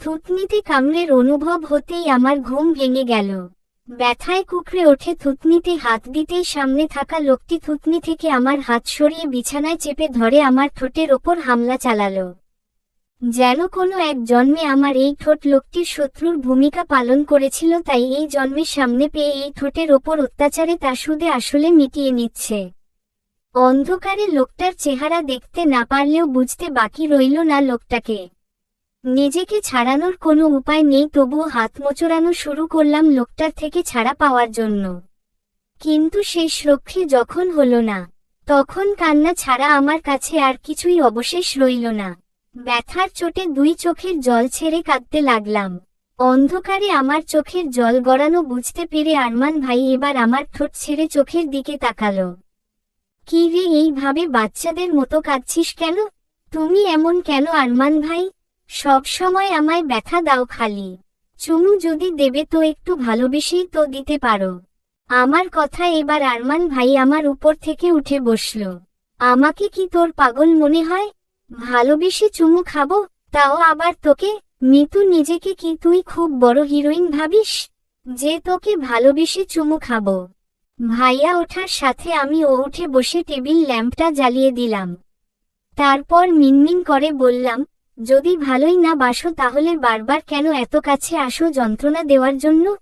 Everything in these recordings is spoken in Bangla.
থুতনিতে কামড়ের অনুভব হতেই আমার ঘুম ভেঙে গেল। ব্যথায় কুকড়ে ওঠে থুতনিতে হাত দিতেই সামনে থাকা লোকটি থুতনি থেকে আমার হাত সরিয়ে বিছানায় চেপে ধরে আমার ঠোঁটের ওপর হামলা চালালো। যেন কোনো এক জন্মে আমার এই ঠোঁট লোকটির শত্রুর ভূমিকা পালন করেছিল, তাই এই জন্মের সামনে পেয়ে এই ঠোঁটের ওপর অত্যাচারে তা সুদে আসলে মিটিয়ে নিচ্ছে। অন্ধকারে লোকটার চেহারা দেখতে না পারলেও বুঝতে বাকি রইল না লোকটাকে। নিজেকে ছাড়ানোর কোনো উপায় নেই, তবুও হাত মোচড়ানো শুরু করলাম লোকটার থেকে ছাড়া পাওয়ার জন্য। কিন্তু শেষ রক্ষে যখন হল না, তখন কান্না ছাড়া আমার কাছে আর কিছুই অবশেষ রইল না। ব্যথার চোটে দুই চোখের জল ছেড়ে কাঁদতে লাগলাম। অন্ধকারে আমার চোখের জল গড়ানো বুঝতে পেরে আরমান ভাই এবার আমার ঠোঁট ছেড়ে চোখের দিকে তাকালো। কি রে, এইভাবে বাচ্চাদের মতো কাঁদছিস কেন? তুমি এমন কেন আরমান ভাই? সব সময় আমায় ব্যথা দাও খালি। চুমু যদি দেবে তো একটু ভালোবেসেই তো দিতে পারো। আমার কথা এবার আরমান ভাই আমার উপর থেকে উঠে বসল। আমাকে কি তোর পাগল মনে হয়? ভালোবেসে চুমু খাব? তাও আবার তোকে? মিতু নিজেকে কি তুই খুব বড় হিরোইন ভাবিস? যে তোকে ভালোবেসে চুমু খাব। ভাইয়া ওঠার সাথে আমি ও উঠে বসে টেবিল ল্যাম্পটা জ্বালিয়ে দিলাম। তারপর মিনমিন করে বললাম যদি ভালোই না বাসো তাহলে বারবার কেন এত কাছে আসো যন্ত্রণা দেওয়ার জন্য?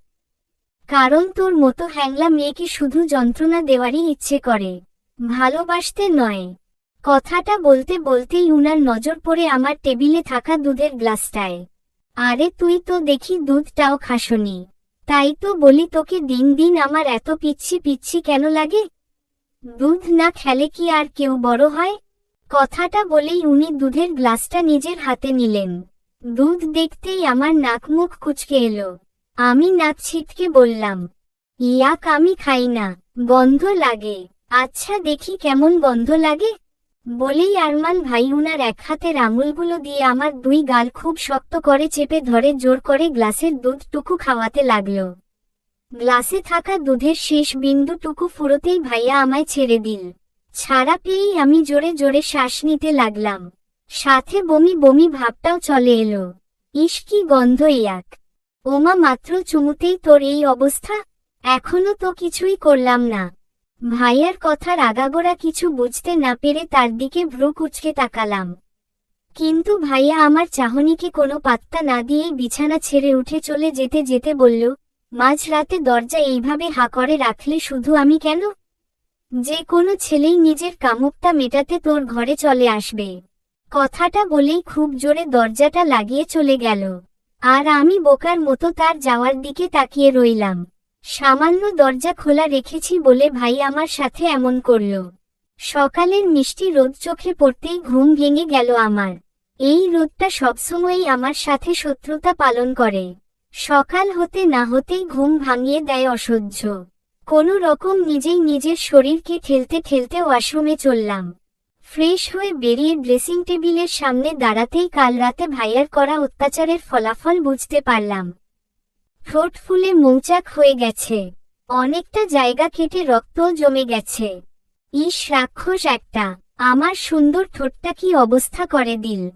কারণ তোর মতো হ্যাংলা মেয়েকে শুধু যন্ত্রণা দেওয়ারই ইচ্ছে করে। ভালোবাসতে নয়। কথাটা বলতে বলতেই উনার নজর পড়ে আমার টেবিলে থাকা দুধের গ্লাসটায়। আরে তুই তো দেখি দুধটাও খাসনি। তাই তো বলি তোকে দিন দিন আমার এত পিচ্ছি পিচ্ছি কেন লাগে? দুধ না খেলে কি আর কেউ বড় হয়? কথাটা বলেই উনি দুধের গ্লাসটা নিজের হাতে নিলেন। দুধ দেখতেই আমার নাক মুখ কুচকে এলো। আমি নাক ছিটকে বললাম, ইয়াক, আমি খাই না, গন্ধ লাগে। আচ্ছা দেখি কেমন গন্ধ লাগে? বলেই আরমান ভাই উনার এক হাতের আঙুলগুলো দিয়ে আমার দুই গাল খুব শক্ত করে চেপে ধরে জোর করে গ্লাসের দুধটুকু খাওয়াতে লাগল। গ্লাসে থাকা দুধের শেষ বিন্দুটুকু ফুরোতেই ভাইয়া আমায় ছেড়ে দিল। ছাড়া পেয়েই আমি জোরে জোরে শ্বাস নিতে লাগলাম। সাথে বমি বমি ভাবটাও চলে এলো। ইস কি গন্ধ ইয়াক ওমা মাত্র চুমুতেই তোর এই অবস্থা? এখনও তো কিছুই করলাম না। ভাইয়ার কথার আগাগোড়া কিছু বুঝতে না পেরে তার দিকে ভ্রু কুচকে তাকালাম। কিন্তু ভাইয়া আমার চাহনিকে কোনো পাত্তা না দিয়েই বিছানা ছেড়ে উঠে চলে যেতে যেতে বলল মাঝরাতে দরজা এইভাবে হা করে রাখলে শুধু আমি কেন? যে কোনো ছেলেই নিজের কামুকটা মেটাতে তোর ঘরে চলে আসবে। কথাটা বলেই খুব জোরে দরজাটা লাগিয়ে চলে গেল। আর আমি বোকার মতো তার যাওয়ার দিকে তাকিয়ে রইলাম। সামান্য দরজা খোলা রেখেছি বলে ভাই আমার সাথে এমন করল। সকালের মিষ্টি রোদ চোখে পড়তেই ঘুম ভেঙে গেল আমার। এই রোদটা সবসময়ই আমার সাথে শত্রুতা পালন করে। সকাল হতে না হতেই ঘুম ভাঙিয়ে দেয় অসহ্য। কোনো রকম নিজেই নিজের শরীরকে ঠেলতে ঠেলতে ওয়াশরুমে চললাম। ফ্রেশ হয়ে বেরিয়ে ড্রেসিং টেবিলের সামনে দাঁড়াতেই কাল রাতে ভাইয়ার করা অত্যাচারের ফলাফল বুঝতে পারলাম। ঠোঁট ফুলে মৌচাক হয়ে গেছে। অনেকটা জায়গা কেটে রক্তও জমে গেছে। ইস, রাক্ষস একটা। আমার সুন্দর ঠোঁটটা কি অবস্থা করে দিল?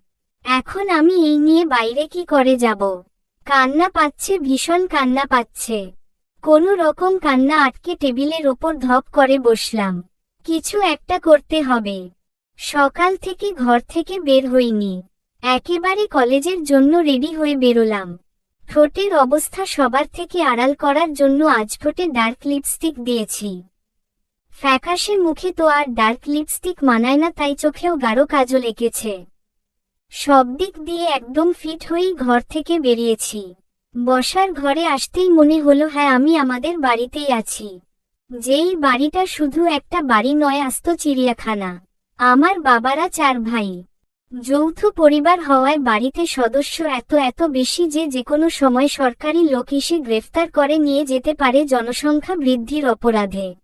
এখন আমি এই নিয়ে বাইরে কি করে যাব? কান্না পাচ্ছে, ভীষণ কান্না পাচ্ছে। কোনো রকম কান্না আটকে টেবিলের ওপর ধপ করে বসলাম। কিছু একটা করতে হবে। সকাল থেকে ঘর থেকে বের হইনি। একেবারে কলেজের জন্য রেডি হয়ে বেরোলাম। ঠোঁটের অবস্থা সবার থেকে আড়াল করার জন্য আজ ঠোঁটে ডার্ক লিপস্টিক দিয়েছি। ফ্যাকাশে মুখে তো আর ডার্ক লিপস্টিক মানায় না, তাই চোখেও গাঢ় কাজল এঁকেছে। সব দিক দিয়ে একদম ফিট হয়েই ঘর থেকে বেরিয়েছি। বসার ঘরে আসতেই মনে হলো হ্যাঁ আমি আমাদের বাড়িতেই আছি। যেই বাড়িটা শুধু একটা বাড়ি নয়, আস্ত চিড়িয়াখানা। আমার বাবারা চার ভাই। যৌথ পরিবার হওয়ায় বাড়িতে সদস্য এত এত বেশি যে যেকোনো সময় সরকারি লোক এসে গ্রেফতার করে নিয়ে যেতে পারে জনসংখ্যা বৃদ্ধির অপরাধে।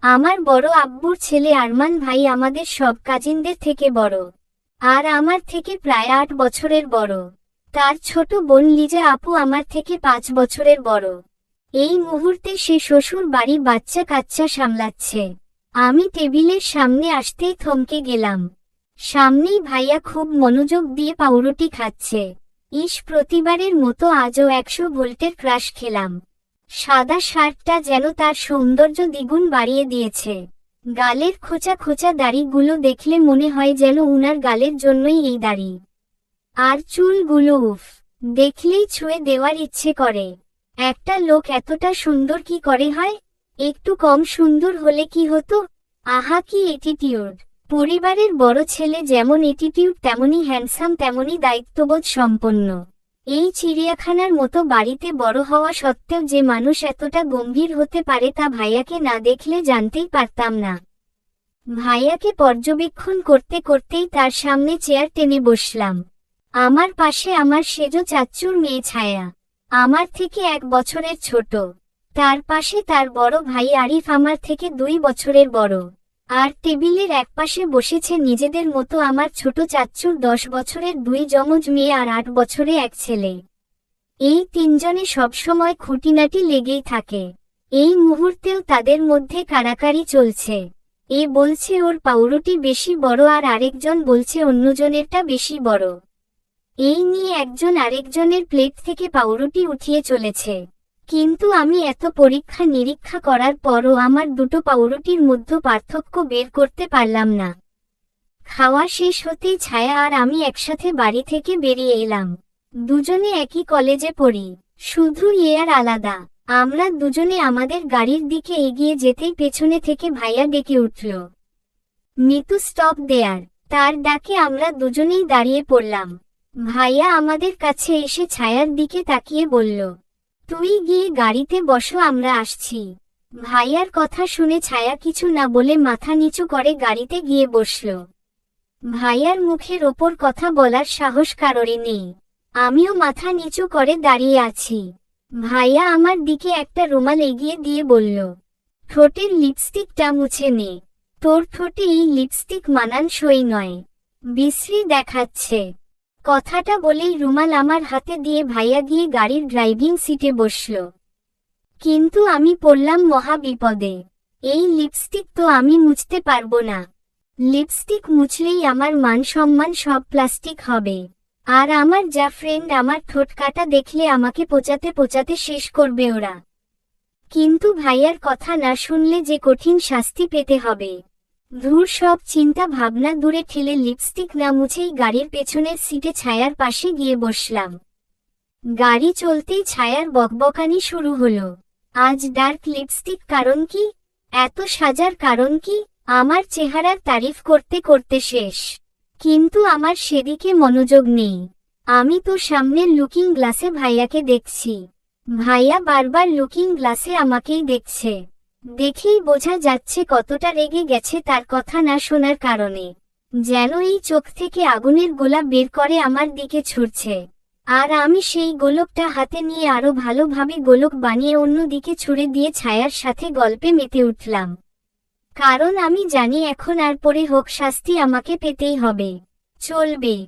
আমার বড় আব্বুর ছেলে আরমান ভাই আমাদের সব কাজিনদের থেকে বড়। আর আমার থেকে প্রায় আট বছরের বড়। তার ছোট বোন লিজা আপু আমার থেকে পাঁচ বছরের বড়। এই মুহূর্তে সে শ্বশুর বাড়ি বাচ্চা কাচ্চা সামলাচ্ছে। আমি টেবিলের সামনে আসতেই থমকে গেলাম। সামনেই ভাইয়া খুব মনোযোগ দিয়ে পাউরুটি খাচ্ছে। ইস, প্রতিবারের মতো আজও একশো ভোল্টের ক্রাশ খেলাম। সাদা শার্টটা যেন তার সৌন্দর্য দ্বিগুণ বাড়িয়ে দিয়েছে। গালের খোঁচা খোঁচা দাড়িগুলো দেখলে মনে হয় যেন উনার গালের জন্যই এই দাড়ি। আর চুলগুলো উফ, দেখলেই ছুঁয়ে দেওয়ার ইচ্ছে করে। একটা লোক এতটা সুন্দর কি করে হয়? একটু কম সুন্দর হলে কি হতো? আহা, কি এটিটিউড পরিবারের বড় ছেলে যেমন এটিটিউড তেমনি হ্যান্ডসাম তেমনি দায়িত্ববোধ সম্পন্ন। এই চিড়িয়াখানার মতো বাড়িতে বড় হওয়া সত্ত্বেও যে মানুষ এতটা গম্ভীর হতে পারে তা ভাইয়াকে না দেখলে জানতেই পারতাম না। ভাইয়াকে পর্যবেক্ষণ করতে করতেই তার সামনে চেয়ার টেনে বসলাম। আমার পাশে আমার সেজ চাচ্চুর মেয়ে ছায়া। আমার থেকে এক বছরের ছোট। তার পাশে তার বড় ভাই আরিফ আমার থেকে দুই বছরের বড়। আর টেবিলের একপাশে বসেছে নিজেদের মতো আমার ছোট চাচ্চুর দশ বছরের দুই যমজ মেয়ে আর আট বছরে এক ছেলে। এই তিনজনে সবসময় খুঁটিনাটি লেগেই থাকে। এই মুহূর্তেও তাদের মধ্যে কারাকারি চলছে। এ বলছে ওর পাউরুটি বেশি বড় আর আরেকজন বলছে অন্যজনেরটা বেশি বড়। এই নিয়ে একজন আরেকজনের প্লেট থেকে পাউরুটি উঠিয়ে চলেছে। কিন্তু আমি এত পরীক্ষা নিরীক্ষা করার পরও আমার দুটো পাউরুটির মধ্যে পার্থক্য বের করতে পারলাম না। খাওয়া শেষ হতেই ছায়া আর আমি একসাথে বাড়ি থেকে বেরিয়ে এলাম। দুজনে একই কলেজে পড়ি। শুধু এয়ার আলাদা। আমরা দুজনে আমাদের গাড়ির দিকে এগিয়ে যেতেই পেছনে থেকে ভাইয়া ডেকে উঠল। মিতু স্টপ দেয়ার তার ডাকে আমরা দুজনেই দাঁড়িয়ে পড়লাম। ভাইয়া আমাদের কাছে এসে ছায়ার দিকে তাকিয়ে বলল তুই গিয়ে গাড়িতে বসো, আমরা আসছি। ভাইয়ার কথা শুনে ছায়া কিছু না বলে মাথা নিচু করে গাড়িতে গিয়ে বসল। ভাইয়ার মুখের ওপর কথা বলার সাহস কারোরই নেই। আমিও মাথা নিচু করে দাঁড়িয়ে আছি। ভাইয়া আমার দিকে একটা রুমাল এগিয়ে দিয়ে বলল, ঠোঁটের লিপস্টিকটা মুছে নে। তোর ঠোঁটে এই লিপস্টিক মানানসই নয়। বিশ্রী দেখাচ্ছে। কথাটা বলেই রুমাল আমার হাতে দিয়ে ভাইয়া গিয়ে গাড়ির ড্রাইভিং সিটে বসল। কিন্তু আমি পড়লাম মহা বিপদে। এই লিপস্টিক তো আমি মুছতে পারব না। লিপস্টিক মুছলেই আমার মান সম্মান সব প্লাস্টিক হবে। আর আমার যা ফ্রেন্ড আমার ঠোঁট কাটা দেখলে আমাকে পোচাতে পোচাতে শেষ করবে ওরা। কিন্তু ভাইয়ার কথা না শুনলে যে কঠিন শাস্তি পেতে হবে। ধূর সব চিন্তা ভাবনা দূরে ঠেলে লিপস্টিক না মুছেই গাড়ির পেছনের সিটে ছায়ার পাশে গিয়ে বসলাম। গাড়ি চলতেই ছায়ার বকবকানি শুরু হলো। আজ ডার্ক লিপস্টিক কারণ কি? এত সাজার কারণ কি? আমার চেহারার তারিফ করতে করতে শেষ। কিন্তু আমার সেদিকে মনোযোগ নেই। আমি তো সামনের লুকিং গ্লাসে ভাইয়াকে দেখছি। ভাইয়া বারবার লুকিং গ্লাসে আমাকেই দেখছে। দেখেই বোঝা যাচ্ছে কতটা রেগে গেছে তার কথা না শোনার কারণে। যেন এই চোখ থেকে আগুনের গোলা বের করে আমার দিকে ছুটছে। আর আমি সেই গোলকটা হাতে নিয়ে আরও ভালোভাবে গোলক বানিয়ে অন্য দিকে ছুড়ে দিয়ে ছায়ার সাথে গল্পে মেতে উঠলাম। কারণ আমি জানি এখন আর পরে হোক শাস্তি আমাকে পেতেই হবে। চলবে।